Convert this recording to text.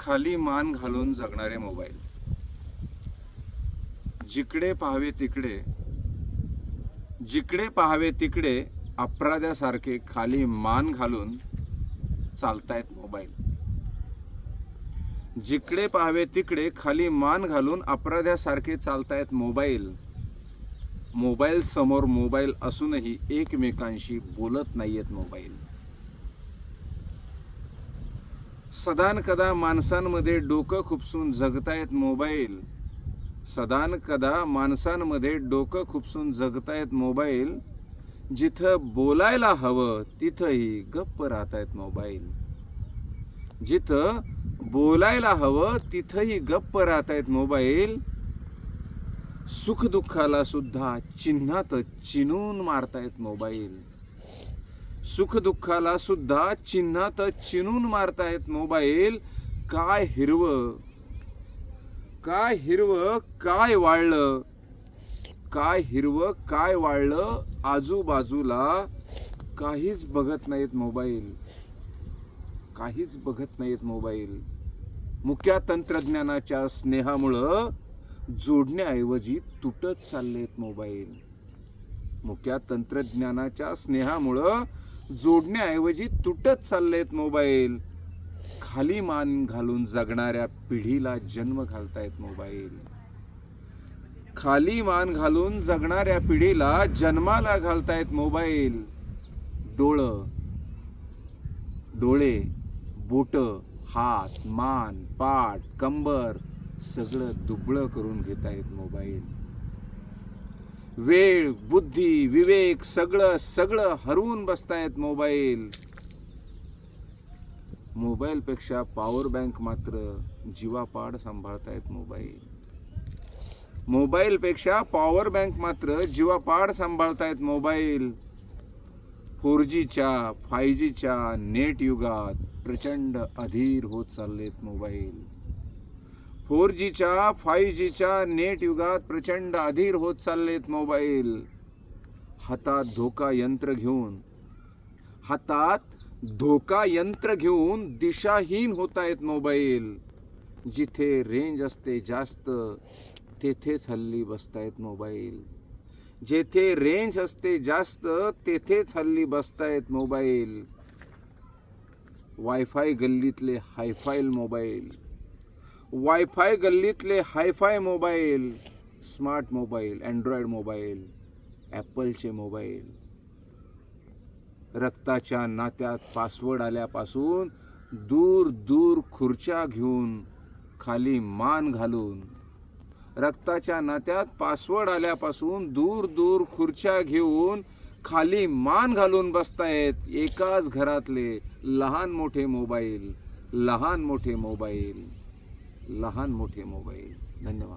खाली मान घालून जगणारे मोबाईल. जिकडे पाहावे तिकडे जिकडे पाहावे तिकडे अपराध्यासारखे खाली मान घालून चालतायत मोबाईल. जिकडे पाहावे तिकडे खाली मान घालून अपराध्यासारखे चालतायत मोबाईल. मोबाईल समोर मोबाईल असूनही एकमेकांशी बोलत नाहीयेत मोबाईल. सदान कदा माणसांमध्ये डोकं खुपसून जगतायत मोबाईल? सदान कदा माणसांमध्ये डोकं खुपसून जगतायत मोबाईल? जिथं बोलायला हवं तिथंही गप्प राहतायत मोबाईल. जिथं बोलायला हवं तिथंही गप्प राहतायत मोबाईल. सुखदुःखाला सुद्धा चिन्हात चिनून मारतायत मोबाईल. सुखदुःखाला सुद्धा चिन्हात चिनून मारतायत मोबाईल. काय हिरवं? काय हिरवं? काय वाळलं? काय हिरवं? काय वाळलं? आजूबाजूला काहीच बघत नाहीत मोबाईल. काहीच बघत नाहीत मोबाईल. मुख्या तंत्रज्ञानाच्या स्नेहामुळं जोडण्याऐवजी तुटत चाललेत मोबाईल. मुख्या तंत्रज्ञानाच्या स्नेहामुळं जोडण्याऐवजी तुटत चाललेत मोबाईल. खाली मान घालून जगणाऱ्या पिढीला जन्म घालतायत मोबाईल. खाली मान घालून जगणाऱ्या पिढीला जन्माला घालतायत मोबाईल. डोळं. डोळे बोट हात मान पाठ कंबर सगळं दुबळं करून घेतायत मोबाईल. वेळ बुद्धी विवेक सगळं सगळं हरवून बसतायत मोबाईल. मोबाईलपेक्षा पॉवर बँक मात्र जीवापाड सांभाळतायत मोबाईल. मोबाईलपेक्षा पॉवर बँक मात्र जीवापाड सांभाळतायत मोबाईल. फोर जीच्या फाय जीच्या नेट युगात प्रचंड अधीर होत चाललेत मोबाईल. फोर जीच्या फाय जीच्या नेट युगात प्रचंड अधीर होत चाललेत मोबाईल. हातात धोका यंत्र घेऊन. हातात धोका यंत्र घेऊन दिशाहीन होत आहेत मोबाईल. जिथे रेंज असते जास्त तेथेच हल्ली बसतायत मोबाईल. जेथे रेंज असते जास्त तेथेच हल्ली बसतायत मोबाईल. वायफाय गल्लीतले हायफाईल mobile. Wifi गल्लीतले hifi mobile smart mobile android mobile ॲपलचे mobile. रक्ताच्या नात्यात पासवर्ड आल्यापासून दूर दूर खुर्च्या घेऊन खाली मान घालून. रक्ताच्या नात्यात पासवर्ड आल्यापासून दूर दूर खुर्च्या घेऊन खाली मान घालून बसतायत एकाच घरातले लहान मोठे मोबाईल लहान मोठे मोबाईल. लहान मोठे मोबाईल. धन्यवाद.